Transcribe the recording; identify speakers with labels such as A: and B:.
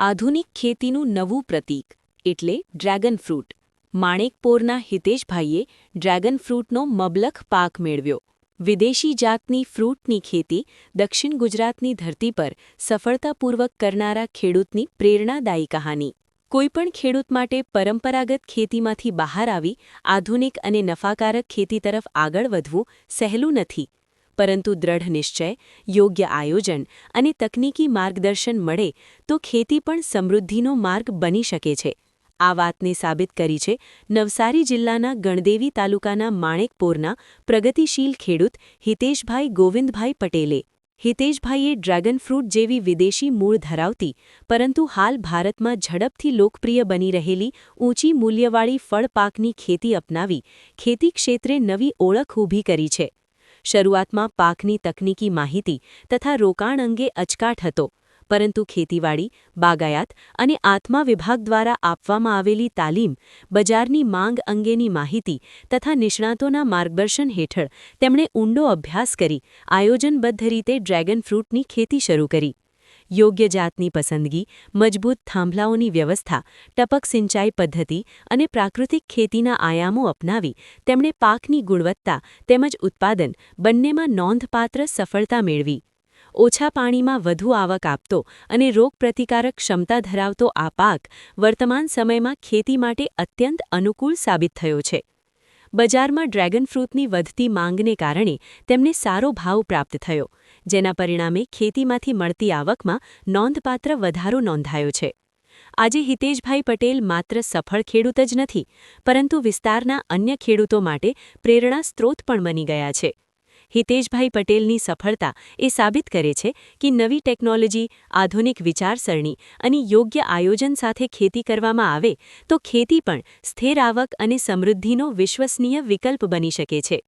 A: આધુનિક ખેતીનું નવું પ્રતીક, એટલે ડ્રેગન ફ્રૂટ. માણેકપોરના હિતેશભાઈએ ડ્રેગન ફ્રૂટનો મબલખ પાક મેળવ્યો. વિદેશી જાતની ફ્રૂટની ખેતી દક્ષિણ ગુજરાતની ધરતી પર સફળતાપૂર્વક કરનારા ખેડૂતની પ્રેરણાદાયી કહાની. કોઈપણ ખેડૂત માટે પરંપરાગત ખેતીમાંથી બહાર આવી આધુનિક અને નફાકારક ખેતી તરફ આગળ વધવું સહેલું નથી. પરંતુ દ્રઢ નિશ્ચય, યોગ્ય આયોજન અને તકનીકી માર્ગદર્શન મળે તો ખેતી પણ સમૃદ્ધિનો માર્ગ બની શકે છે. આ વાતને સાબિત કરી છે નવસારી જિલ્લાના ગણદેવી તાલુકાના માણેકપોરના પ્રગતિશીલ ખેડૂત હિતેશભાઈ ગોવિંદભાઈ પટેલે. હિતેશભાઈએ ડ્રેગન ફ્રૂટ જેવી વિદેશી મૂળ ધરાવતી, પરંતુ હાલ ભારતમાં ઝડપથી લોકપ્રિય બની રહેલી ઊંચી મૂલ્યવાળી ફળપાકની ખેતી અપનાવી ખેતી ક્ષેત્રે નવી ઓળખ ઊભી કરી છે. શરૂઆતમાં પાકની તકનીકી માહિતી તથા રોકાણ અંગે અચકાટ હતો, પરંતુ ખેતીવાડી, બાગાયાત અને આત્મા વિભાગ દ્વારા આપવામાં આવેલી તાલીમ, બજારની માંગ અંગેની માહિતી તથા નિષ્ણાતોના માર્ગદર્શન હેઠળ તેમણે ઊંડો અભ્યાસ કરી આયોજનબદ્ધ રીતે ડ્રેગન ફ્રૂટની ખેતી શરૂ કરી. યોગ્ય જાતની પસંદગી, મજબૂત થાંભલાઓની વ્યવસ્થા, ટપક સિંચાઈ પદ્ધતિ અને પ્રાકૃતિક ખેતીના આયામો અપનાવી, તેમણે પાકની ગુણવત્તા તેમજ ઉત્પાદન બંનેમાં નોંધપાત્ર સફળતા મેળવી. ઓછા પાણીમાં વધુ આવક આપતો અને રોગપ્રતિકારક ક્ષમતા ધરાવતો આ પાક વર્તમાન સમયમાં ખેતી માટે અત્યંત અનુકૂળ સાબિત થયો છે. બજારમાં ડ્રેગન ફ્રૂટની વધતી માંગને કારણે તેમને સારો ભાવ પ્રાપ્ત થયો, જેના પરિણામે ખેતીમાંથી મળતી આવકમાં નોંધપાત્ર વધારો નોંધાયો છે. આજે હિતેશભાઈ પટેલ માત્ર સફળ ખેડૂત જ નથી, પરંતુ વિસ્તારના અન્ય ખેડૂતો માટે પ્રેરણા સ્ત્રોત પણ બની ગયા છે. હિતેશભાઈ પટેલની સફળતા એ સાબિત કરે છે કે નવી ટેકનોલોજી, આધુનિક વિચારસરણી અને યોગ્ય આયોજન સાથે ખેતી કરવામાં આવે તો ખેતી પણ સ્થિર આવક અને સમૃદ્ધિનો વિશ્વસનીય વિકલ્પ બની શકે છે.